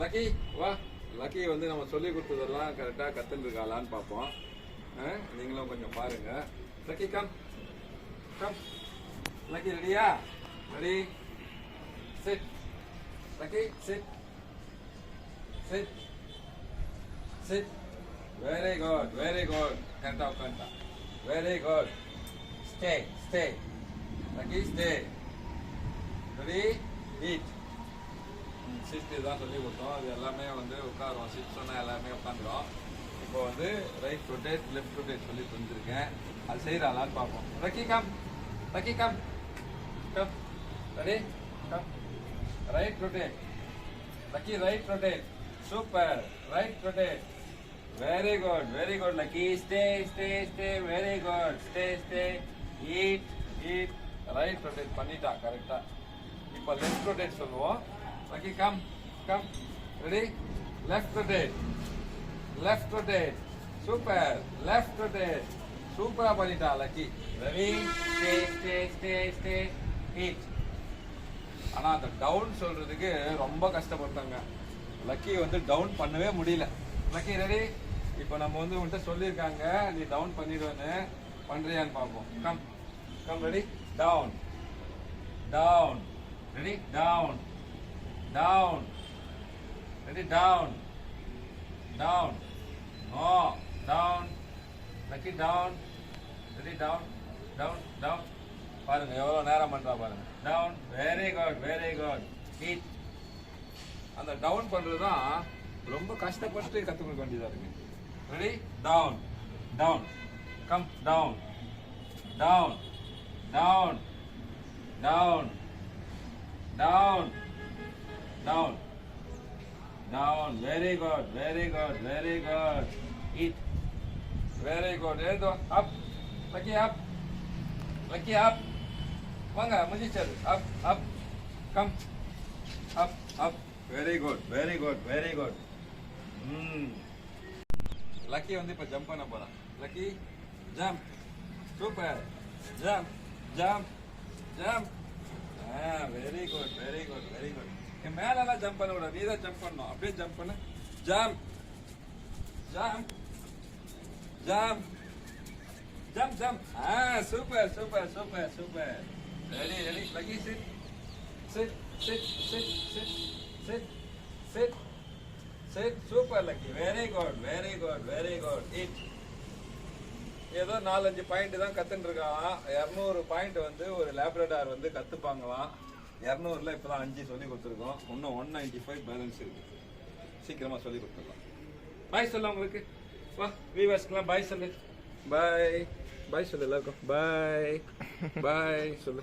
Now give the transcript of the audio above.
Lucky வா. Lucky வந்து நம்ம சொல்லி கொடுத்ததெல்லாம் கரெக்டாக கற்றுருக்காளான்னு பார்ப்போம். ஆ, நீங்களும் கொஞ்சம் பாருங்க. லக்கி கம் கம் லக்கி ரெடியா ready sit Lucky sit sit sit very good very good கரெக்டாக உட்காந்துட்டா very good stay stay Lucky stay ready eat sixty தான் சொல்லி கொடுத்தோம். அது எல்லாமே வந்து உட்காரும் சிக்ஸ் சொன்னால் எல்லாமே உட்காந்துரும். இப்போ வந்து ரைட் ரொட்டேட் லெஃப்ட் ரொட்டேட் சொல்லி தந்துருக்கேன் அது செய்கிறாளான்னு பார்ப்போம். ரக்கி come ரக்கி come come ready come right rotate Lucky right rotate super right rotate very good very good Lucky stay stay stay very good stay stay eat eat right rotate பண்ணிட்டா கரெக்டா இப்போ left rotate சொல்லுவோம். Lucky come come ready left rotate left rotate super left rotate Super பண்ணிட்டா Lucky ready stay stay stay stay eat ஆனால் அந்த down சொல்றதுக்கு ரொம்ப கஷ்டப்பட்டாங்க. லக்கி வந்து டவுன் பண்ணவே முடியல. லக்கி ரெடி இப்போ நம்ம வந்து உன்கிட்ட சொல்லியிருக்காங்க. நீ டவுன் பண்ணிடுவேன்னு. பண்ணுறியான்னு பார்ப்போம். Come come ready down down ready down down. Ready? Down. Down. No. Down. Lucky down. Ready? Down. Down. Down. பாருங்க எவ்வளோ நேரம் பண்ணுறா பாருங்க down very good very good heat அந்த டவுன் பண்ணுறது தான் ரொம்ப கஷ்டப்பட்டு கற்றுக்க வேண்டியதாக இருக்கு ready down down come down down down down down down down very good very good very good eat very good ये तो up lucky up lucky up मंगा mujhe chal up up come up up very good very good very good hmm lucky வந்து pa jump na போறா lucky jump super jump jump jump ah very good very good very good என் மேலெல்லாம் jump பண்ண விட நீ தான் jump பண்ணணும். அப்படியே jump பண்ணு. Jump jump jump jump jump ah super super super super ready ready Lucky sit sit sit sit sit sit sit sit super Lucky very good very good very good it ஏதோ நாலஞ்சு point தான் கத்துட்டு இருக்கான் இரநூறு point வந்து ஒரு Labrador வந்து கத்துப்பாங்களாம். இரநூறுல இப்பதான் அஞ்சு சொல்லி கொடுத்துருக்கோம். இன்னும் ஒன் நைன்டி ஃபைவ் பேலன்ஸ் இருக்கு. சீக்கிரமா சொல்லி கொடுத்துடலாம். பாய் சொல்ல உங்களுக்கு வா வீவர்ஸ்க்குலாம் பாய் சொல்லு. பாய் பாய் சொல்லு எல்லாருக்கும். பாய் பாய் சொல்லு.